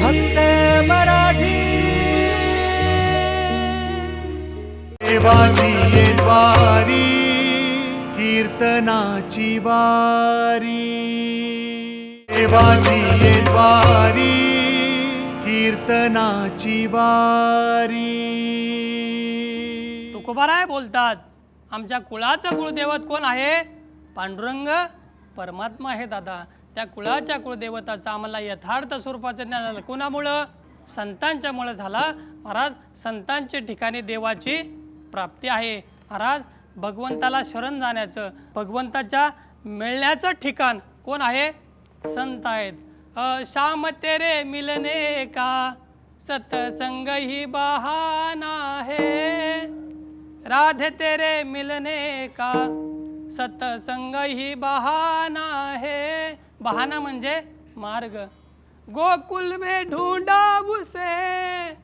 फक्त मराठी. देवाची द्वारी कीर्तनाची वारी. देवाची द्वारी कीर्तनाची वारी. तुकोबाराय बोलतात आमच्या कुळाचं कुळदैवत कोण आहे? पांडुरंग परमात्मा आहे दादा. त्या कुळाच्या कुळदेवताचा आम्हाला यथार्थ स्वरूपाचं ज्ञान झालं. कोणामुळं? संतांच्यामुळं झाला. महाराज संतांच्या ठिकाणी देवाची प्राप्ती आहे. महाराज भगवंताला शरण जाण्याचं भगवंताच्या मिळण्याचं ठिकाण कोण आहे? संत आहेत. श्याम तेरे मिलने का? सतसंग ही बहाना है राधे तेरे मिलने का? सत्संग ही बहाना है बहाना म्हणजे मार्ग. गोकुल में ढूंढा उसे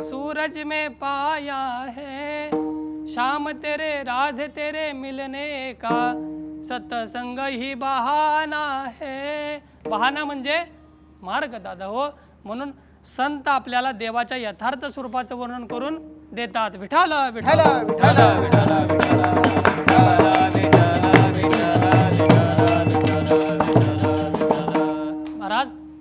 सूरज में पाया है शाम तेरे राधे तेरे मिलने का? सत्संग ही बहाना है बहाना म्हणजे मार्ग दादा हो. म्हणून संत आपल्याला देवाच्या यथार्थ स्वरूपाचं वर्णन करून देतात. विठाल विठाल विठाला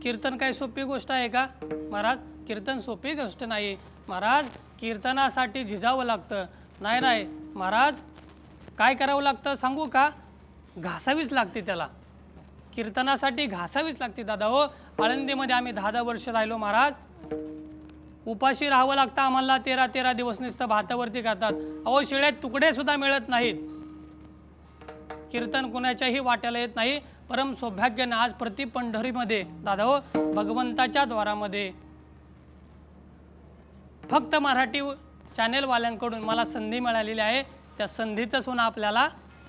कीर्तन काही सोपी गोष्ट आहे का? महाराज कीर्तन सोपी गोष्ट नाही. महाराज कीर्तनासाठी झिजावं लागतं. नाही नाही. महाराज काय करावं लागतं सांगू का? घासावीच लागते त्याला. कीर्तनासाठी घासावीच लागते दादा हो. आळंदीमध्ये आम्ही दहा दहा वर्ष राहिलो महाराज. उपाशी राहावं लागतं आम्हाला. तेरा तेरा दिवस नुसतं भातावरती करतात. अहो शिळ्यात तुकडे सुद्धा मिळत नाहीत. कीर्तन कुणाच्याही वाट्याला येत नाही. परम सौभाग्यानं आज प्रति पंढरीमध्ये दादा हो भगवंताच्या द्वारामध्ये. फक्त मराठी चॅनेलवाल्यांकडून मला संधी मिळालेली आहे. त्या संधीचं सोनं आपल्याला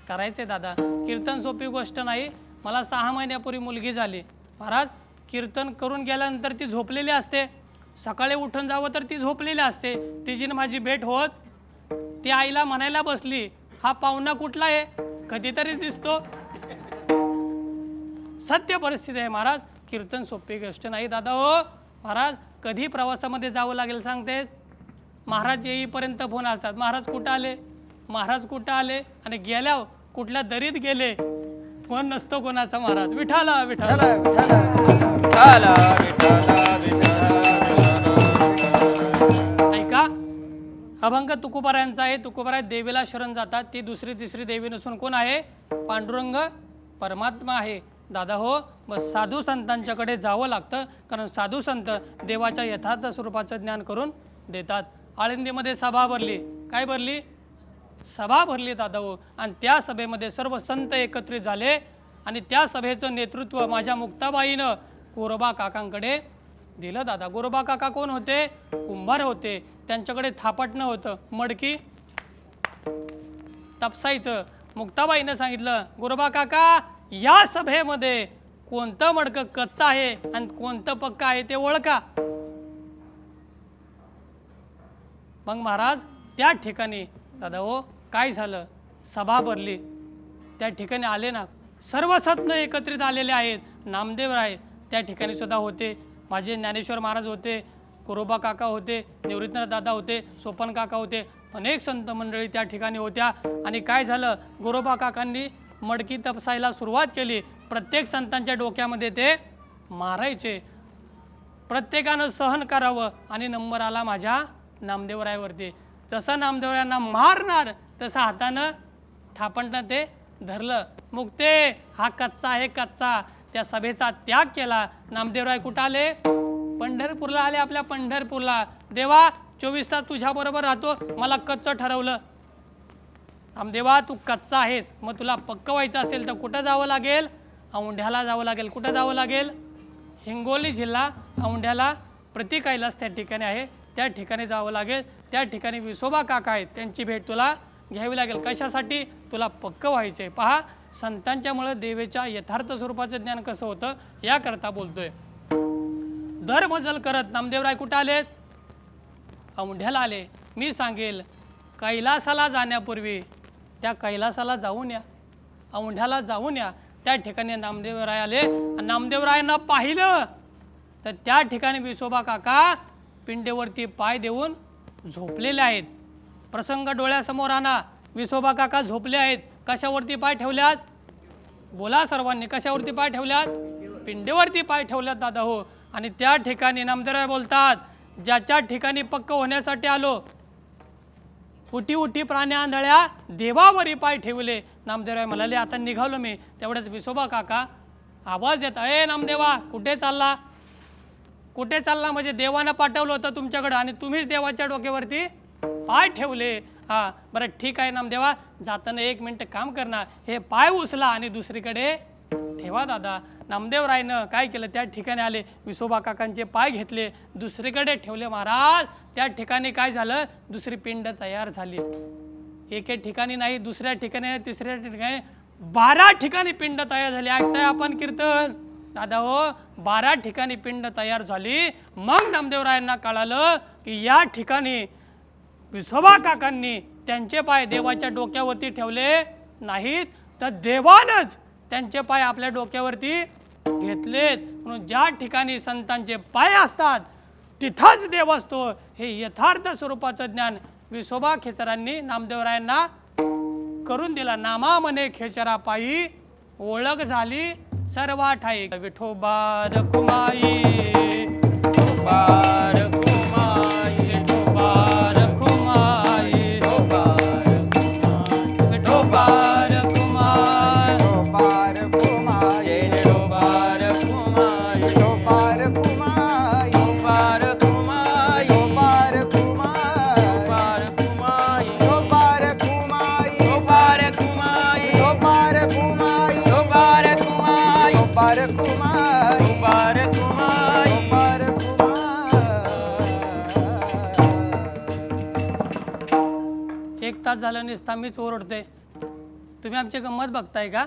करायचं आहे दादा. कीर्तन सोपी गोष्ट नाही. मला सहा महिन्यापूर्वी मुलगी झाली. महाराज कीर्तन करून गेल्यानंतर ती झोपलेली असते. सकाळी उठून जावं तर ती झोपलेली असते. तिची माझी भेट होत. ती आईला म्हणायला बसली हा पाहुणा कुठला आहे? कधीतरी दिसतो. सत्य परिस्थिती आहे महाराज. कीर्तन सोपी गोष्ट नाही दादा. हो महाराज कधी प्रवासामध्ये जावं लागेल सांगते? महाराज येईपर्यंत फोन असतात. महाराज कुठं आले? महाराज कुठं आले? आणि गेल्या कुठल्या दरीत गेले? फोन नसतो कोणाचा महाराज. विठाला विठाला ऐका अभंग तुकोबारायांचा आहे. तुकोबाराय देवीला शरण जातात. ती दुसरी तिसरी देवी नसून कोण आहे? पांडुरंग परमात्मा आहे. दादा हो बस साधू संतांच्याकडे जावं लागतं कारण साधू संत देवाच्या यथार्थ स्वरूपाचं ज्ञान करून देतात. आळंदीमध्ये सभा भरली. काय भरली? सभा भरली दादा हो. आणि त्या सभेमध्ये सर्व संत एकत्रित झाले आणि त्या सभेचं नेतृत्व माझ्या मुक्ताबाईनं गोरोबा काकांकडे दिलं दादा. गोरोबा काका कोण होते? कुंभार होते. त्यांच्याकडे थापटणं होतं. मडकी? तपसायचं मुक्ताबाईनं सांगितलं गोरोबा काका या सभेमध्ये कोणतं मडकं कच्चं आहे आणि कोणतं पक्क आहे ते ओळखा. मग महाराज त्या ठिकाणी दादा हो काय झालं? सभा भरली. त्या ठिकाणी आले ना सर्व सत्न एकत्रित आलेले आहेत. नामदेव राय त्या ठिकाणी सुद्धा होते. माझे ज्ञानेश्वर महाराज होते कुरोबा काका होते निवृत्तनाथ दादा होते सोपन काका होते अनेक संत मंडळी त्या ठिकाणी होत्या. आणि काय झालं? गोरोबा काकांनी मडकी तपसायला सुरुवात केली. प्रत्येक संतांच्या डोक्यामध्ये ते मारायचे. प्रत्येकानं सहन करावं आणि नंबर आला माझ्या नामदेवरायावरती. जसं नामदेवरायांना मारणार तसं हातानं थापणनं ते धरलं. मुक्ते हा कच्चा आहे कच्चा. त्या सभेचा त्याग केला. नामदेवराय कुठं आले? पंढरपूरला आले आपल्या पंढरपूरला. देवा चोवीस तास तुझ्याबरोबर राहतो. मला कच्चं ठरवलं. आमदेवा तू कच्चा आहेस. मग तुला पक्क व्हायचं असेल तर कुठं जावं लागेल? औंढ्याला जावं लागेल. कुठं जावं लागेल? हिंगोली जिल्हा औंढ्याला प्रति कैलास त्या ठिकाणी आहे. त्या ठिकाणी जावं लागेल. त्या ठिकाणी विसोबा काका आहेत. त्यांची भेट तुला घ्यावी लागेल. कशासाठी? तुला पक्क व्हायचं आहे पहा संतांच्यामुळं देवेच्या यथार्थ स्वरूपाचं ज्ञान कसं होतं याकरता बोलतोय. दर करत नामदेवराय कुठं आले औंढ्याला आले. मी सांगेल कैलासाला जाण्यापूर्वी त्या कैलासाला जाऊन या. औंढ्याला जाऊन या. त्या ठिकाणी नामदेवराय आले. आणि नामदेवरायांना पाहिलं. तर त्या ठिकाणी विसोबा काका पिंडेवरती पाय देऊन झोपलेले आहेत. प्रसंग डोळ्यासमोर आणा. विसोबा काका झोपले आहेत. कशावरती पाय ठेवल्यात? बोला सर्वांनी कशावरती पाय ठेवल्यात? पिंडेवरती पाय ठेवल्यात दादा हो. आणि त्या ठिकाणी नामदेवराय बोलतात ज्याच्या ठिकाणी पक्क होण्यासाठी आलो उठी उठी प्राणी आंधळ्या देवावरी पाय ठेवले. नामदेवराय म्हणाले आता निघालो मी. तेवढ्याच विसोबा काका आवाज देत अय नामदेवा कुठे चालला? कुठे चालला? म्हणजे देवानं पाठवलं होतं तुमच्याकडं आणि तुम्हीच देवाच्या डोक्यावरती पाय ठेवले. हा बरं ठीक आहे नामदेवा. जाताना एक मिनटं काम करणार हे पाय उचला आणि दुसरीकडे ठेवा दादा. नामदेवरायनं काय केलं? त्या ठिकाणी आले. विसोबा काकांचे पाय घेतले. दुसरीकडे ठेवले महाराज. त्या ठिकाणी काय झालं? दुसरी पिंड तयार झाली. एके ठिकाणी नाही दुसऱ्या ठिकाणी तिसऱ्या ठिकाणी बारा ठिकाणी पिंड तयार झाली. ऐकताय आपण कीर्तन? दादा हो बारा ठिकाणी पिंड तयार झाली. मग नामदेवरायांना कळालं की या ठिकाणी विसोबा काकांनी त्यांचे पाय देवाच्या डोक्यावरती ठेवले नाहीत. तर देवानच त्यांचे पाय आपल्या डोक्यावरती घेतलेत. म्हणून ज्या ठिकाणी संतांचे पाय असतात तिथंच देव असतो. हे यथार्थ स्वरूपाचं ज्ञान विसोबा खेचरांनी नामदेवरायांना करून दिला. नामा मने खेचरा पायी ओळख झाली. सर्वा ठाई कुमाई रखुमाई. एक झालं नसता मीच ओरडते. तुम्ही आमची गंमत बघताय का?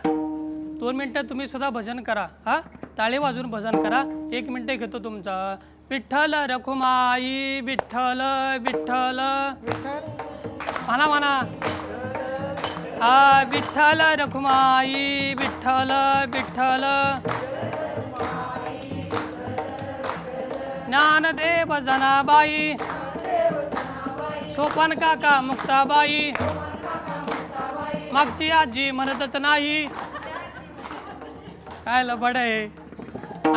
दोन मिनटं तुम्ही सुद्धा भजन करा हा? टाळे वाजून भजन करा. एक मिनटं घेतो तुमचं. विठ्ठल रखुमाई विठ्ठल विठ्ठल. म्हणा म्हणा हा विठ्ठल रखुमाई विठ्ठल विठ्ठल. ज्ञानदेव जनाबाई सोपान काका मुक्ताबाई. मागची आजी म्हणतच नाही. काय लबड आहे.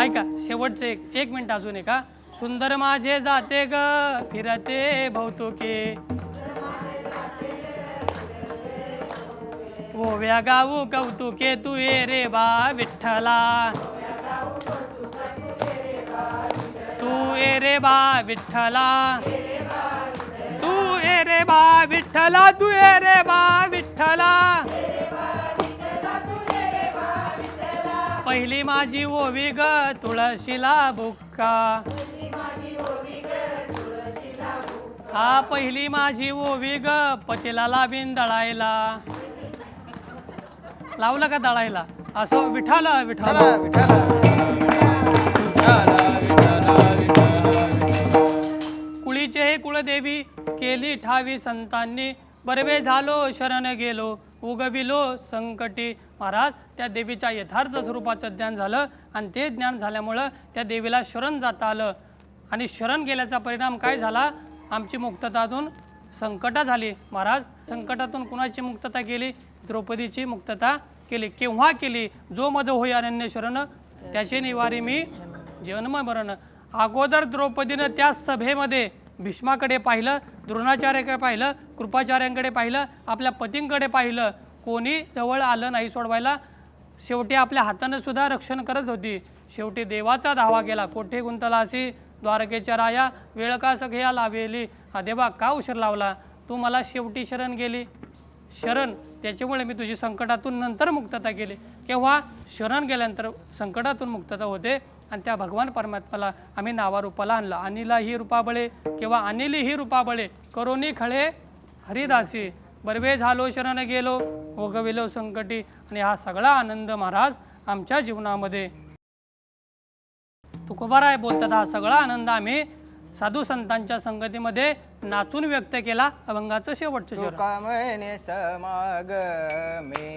ऐका शेवटचं एक एक मिनिट अजून आहे का सुंदर माझे जाते ग फिरते भौतुके. ओव्या गाऊ कौतुके तू ये रे बा विठ्ठला. तू ये रे बा विठ्ठला. रे बा विठ्ठला तू ये रे बा विठ्ठला. पहिली माझी ओवी ग तुळशीला बुक्का. हा पहिली माझी ओवी ग पतीला लावीन दळायला. लावलं का दळायला? असं विठाला विठाला कुळीचे हे कुळदेवी केली ठावी संतांनी. बरवे झालो शरण गेलो उगविलो संकटी. महाराज त्या देवीच्या यथार्थ स्वरूपाचं ज्ञान झालं आणि ते ज्ञान झाल्यामुळं त्या देवीला शरण जाता आलं. आणि शरण गेल्याचा परिणाम काय झाला? आमची मुक्ततातून संकटा झाली. महाराज संकटातून कुणाची मुक्तता केली? द्रौपदीची मुक्तता केली. केव्हा केली? जो मध होई अनन्य शरण त्याचे निवारी मी जन्म मरण अगोदर द्रौपदीनं त्या सभेमध्ये भीष्माकडे पाहिलं द्रोणाचार्याकडे पाहिलं कृपाचार्यांकडे पाहिलं आपल्या पतींकडे पाहिलं. कोणी जवळ आलं नाही सोडवायला. शेवटी आपल्या हातानं सुद्धा रक्षण करत होती. शेवटी देवाचा धावा केला कोठे गुंतला द्वारकेच्या राया वेळ का सगळ्या लावेली हा देवा का उशीर लावला? तू मला शेवटी शरण गेली. शरण? त्याच्यामुळे मी तुझी संकटातून नंतर मुक्तता केली. केव्हा? शरण गेल्यानंतर संकटातून मुक्तता होते. आणि त्या भगवान परमात्म्याला आम्ही नावारूपाला आणलं. अनिला ही रूपाबळे किंवा अनिली ही रूपाबळे करोनी खळे हरिदासी. बरवे झालो शरण गेलो ओगविलो संकटी. आणि हा सगळा आनंद महाराज आमच्या जीवनामध्ये. तुकोबाराय बोलतात हा सगळा आनंद आम्ही साधू संतांच्या संगतीमध्ये नाचून व्यक्त केला. अभंगाचं शेवटचं समागमे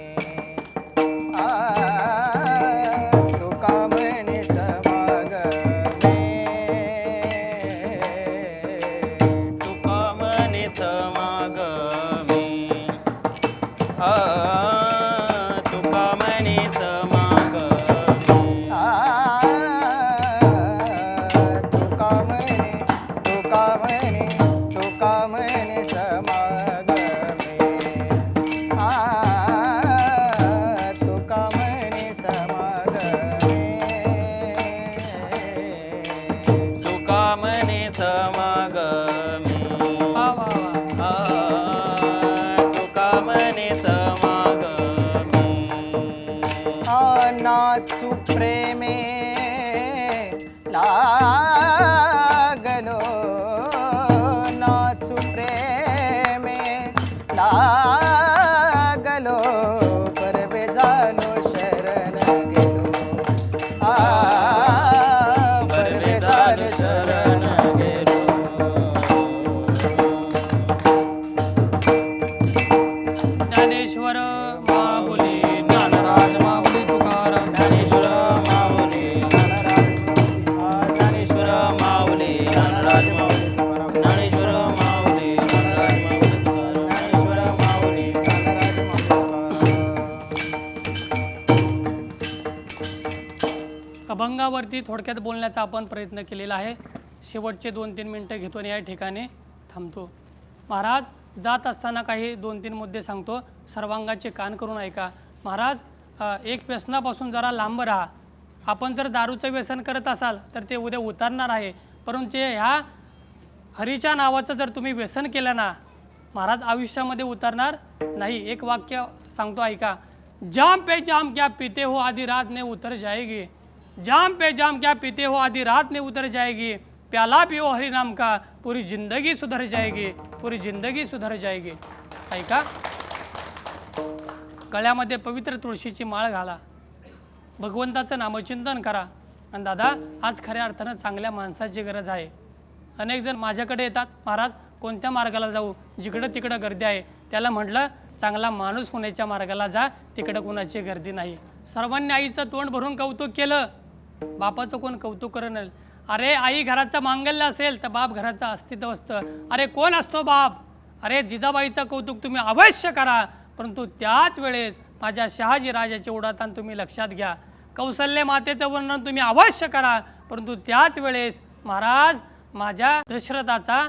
आ, तुका अभंगावरती थोडक्यात बोलण्याचा आपण प्रयत्न केलेला आहे. शेवटचे दोन तीन मिनटं घेतो आणि या ठिकाणी थांबतो. महाराज जात असताना काही दोन तीन मुद्दे सांगतो. सर्वांगाचे कान करून ऐका. महाराज एक व्यसनापासून जरा लांब राहा. आपण जर दारूचं व्यसन करत असाल तर ते उद्या उतरणार आहे. परंतु जे ह्या हरीच्या नावाचं जर तुम्ही व्यसन केलं ना महाराज आयुष्यामध्ये उतरणार नाही. एक वाक्य सांगतो ऐका. जाम पे जाम क्या पीते हो आधी रात ने उतर जाएगी. जाम पे जाम क्या पीते हो आधी रात में उतर जाएगी। प्याला पिओ हरी नाम का पूरी जिंदगी सुधर जाएगी पूरी जिंदगी सुधर जाएगी। ऐका? गळ्यामध्ये पवित्र तुळशीची माळ घाला. भगवंताचं नामचिंतन करा. आणि दादा आज खऱ्या अर्थानं चांगल्या माणसाची गरज आहे. अनेक जण माझ्याकडे येतात. महाराज कोणत्या मार्गाला जाऊ? जिकडं तिकडं गर्दी आहे. त्याला म्हटलं चांगला माणूस होण्याच्या मार्गाला जा. तिकडं कोणाची गर्दी नाही. सर्वांनी आईचं तोंड भरून कौतुक केलं. बापाचं कोण कौतुक करणार अरे आई घराचं मांगल्य असेल तर बाप घराचं अस्तित्व असतं. अरे कोण असतो बाप? अरे जिजाबाईचं कौतुक तुम्ही अवश्य करा. परंतु त्याच वेळेस माझ्या शहाजी राजाचे उडातान तुम्ही लक्षात घ्या. कौशल्य मातेचं वर्णन तुम्ही अवश्य करा. परंतु त्याच वेळेस महाराज माझ्या दशरथाचा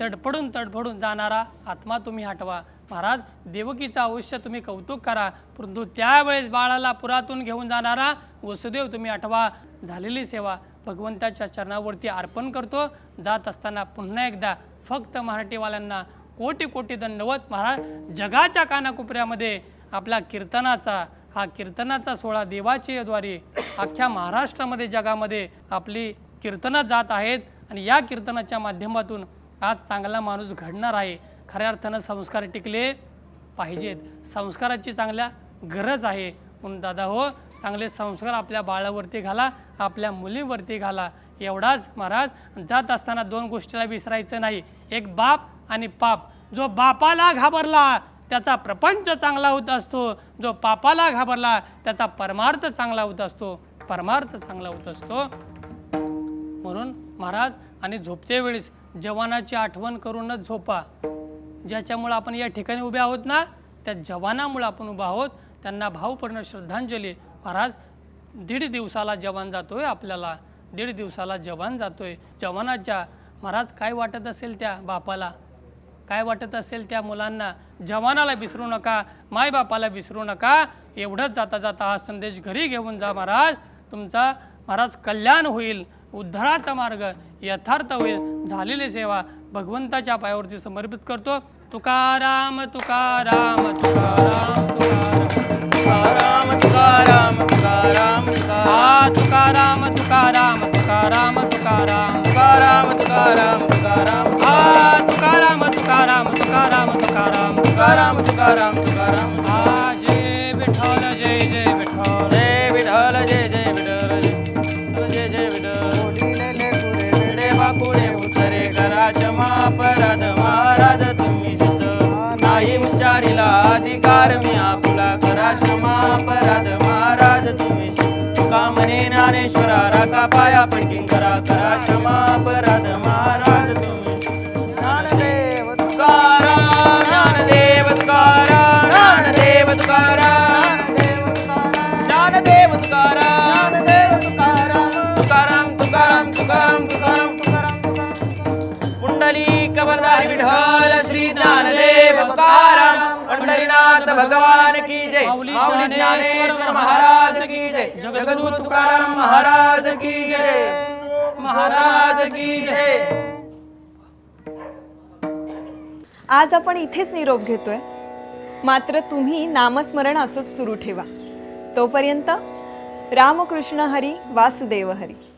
तडफडून तडफडून जाणारा आत्मा तुम्ही हटवा. महाराज देवकीचं अवश्य तुम्ही कौतुक करा. परंतु त्यावेळेस बाळाला पुरातून घेऊन जाणारा वसुदेव तुम्ही आठवा. झालेली सेवा भगवंताच्या चरणावरती अर्पण करतो. जात असताना पुन्हा एकदा फक्त मराठीवाल्यांना कोटी कोटी दंडवत महाराज जगाच्या कानाकोपऱ्यामध्ये आपल्या कीर्तनाचा हा कीर्तनाचा सोहळा देवाच्या द्वारे अख्ख्या महाराष्ट्रामध्ये जगामध्ये आपली कीर्तनं जात आहेत. आणि या कीर्तनाच्या माध्यमातून आज चांगला माणूस घडणार आहे. खऱ्या अर्थानं संस्कार टिकले पाहिजेत. संस्काराची चांगल्या गरज आहे. म्हणून दादा हो चांगले संस्कार आपल्या बाळावरती घाला आपल्या मुलीवरती घाला. एवढाच महाराज जात असताना दोन गोष्टीला विसरायचं नाही. एक बाप आणि पाप. जो बापाला घाबरला त्याचा प्रपंच चांगला होत असतो. जो पापाला घाबरला त्याचा परमार्थ चांगला होत असतो. परमार्थ चांगला होत असतो. म्हणून महाराज आणि झोपते वेळेस जवानाची आठवण करूनच झोपा. ज्याच्यामुळं आपण या ठिकाणी उभे आहोत ना त्या जवानामुळं आपण उभा आहोत. त्यांना भावपूर्ण श्रद्धांजली. महाराज दीड दिवसाला जवान जातो आहे आपल्याला. दीड दिवसाला जवान जातो आहे जवानाच्या महाराज काय वाटत असेल त्या बापाला? काय वाटत असेल त्या मुलांना? जवानाला विसरू नका मायबापाला विसरू नका. एवढंच जाता जाता हा संदेश घरी घेऊन जा महाराज. तुमचा महाराज कल्याण होईल. उद्धाराचा मार्ग यथार्थ होईल. झालेली सेवा भगवंताच्या पायावरती समर्पित करतो तुकाराम तुकाराम तुकाराम तुकाराम तुकाराम तुकाराम तुकाराम हा तुकाराम तुकाराम तुकाराम तुकाराम तुकाराम तुकाराम तुकाराम हा तुकाराम तुकाराम तुकाराम तुकाराम तुकाराम तुकाराम तुकाराम हा जय विठ्ठल जय जय विठ्ठल जय विठ्ठल जय जय विठ्ठल जय जय विठ्ठल ओढिलेले ज्ञानेश्वरा राका पाया पण करा करा क्षमा भगवान की जय। माऊली ज्ञानेश्वर महाराज की जय। जगद्गुरु तुकाराम महाराज की जय। महाराज की जय। आज आपण इथेच निरोप घेतोय. मात्र तुम्ही नामस्मरण असंच सुरू ठेवा. तोपर्यंत रामकृष्ण हरी वासुदेव हरी.